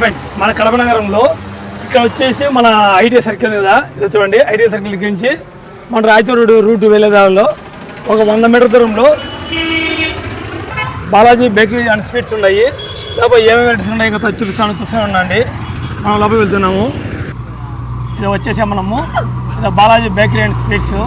Friends మన కడప నగరంలో ఇక్కడ వచ్చేసి మన ఐటీ సర్కిల్ మీద ఇది చూడండి ఐటీ సర్కిల్ నుంచి మన రాయచూరు రూట్ వెళ్ళే దారిలో ఒక వంద మీటర్ దూరంలో బాలాజీ బేకరీ అండ్ స్వీట్స్ ఉన్నాయి. లోపల ఏమేమి వెరైటీస్ ఉన్నాయి కదా చూపిస్తాను చూస్తూనే ఉండండి. మనం లోపలికి వెళ్తున్నాము. ఇది వచ్చేసి మనము ఇది బాలాజీ బేకరీ అండ్ స్వీట్స్.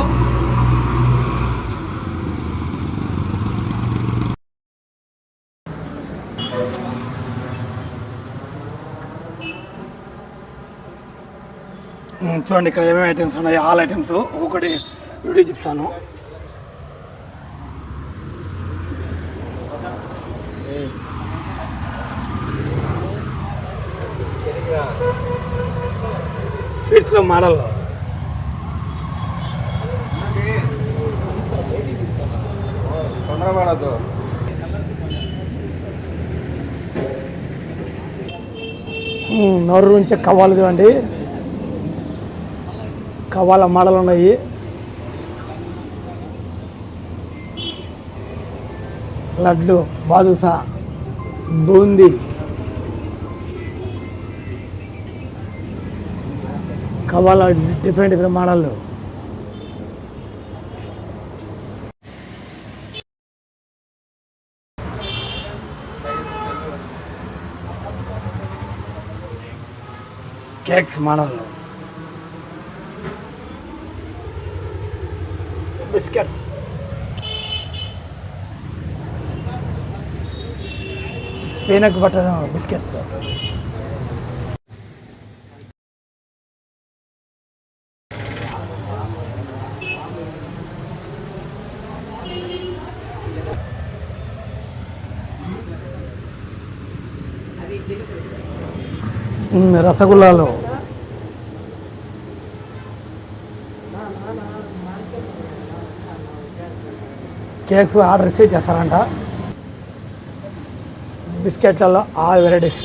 చూడండి ఇక్కడ ఏమేమి ఐటమ్స్ ఉన్నాయి. ఆల్ ఐటమ్స్ ఒకటి వీడియో చెప్తాను స్వీట్స్లో మోడల్ తొందరపడద్దు నోరు నుంచి కవ్వాలు చూడండి. కవాల మోడల్ ఉన్నాయి. లడ్డు బాదుసా బూందీ. కవాల different different మోడళ్ళు cakes model. Biscuits peanut butter biscuits రసగుల్లాలో రసగుల్లాలు. కేక్స్ ఆర్డర్ ఇస్తే చేస్తారంట. బిస్కెట్లలో ఆల్ వెరైటీస్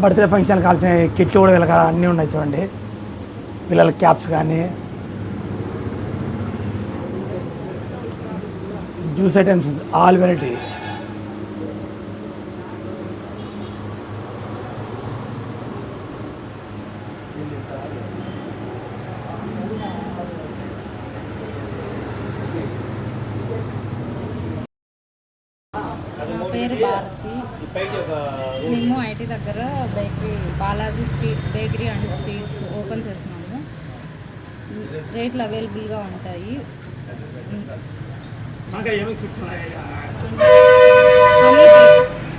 బర్త్డే ఫంక్షన్ కావాల్సిన కిట్లు కూడా వీళ్ళకి అన్నీ ఉన్నాయి చూడండి. పిల్లల క్యాప్స్ కానీ. జ్యూస్ ఐటమ్స్ ఆల్ వెరైటీ నా పేరు భారతి. మేము ఐటీ దగ్గర bakery Balaji sweet bakery and sweets open చేసినాము రేట్లు అవైలబుల్గా ఉంటాయి.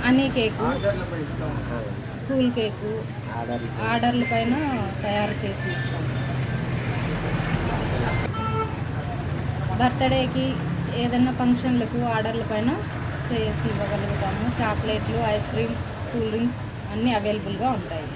హనీ కేకు కూల్ కేకు ఆర్డర్ల పైన తయారు చేసి ఇస్తాం. బర్త్డేకి ఏదైనా ఫంక్షన్లకు ఆర్డర్ల పైన చేసి ఇవ్వగలుగుతాము. చాక్లెట్లు ఐస్ క్రీమ్ కూల్ డ్రింక్స్ అన్నీ అవైలబుల్గా ఉంటాయి.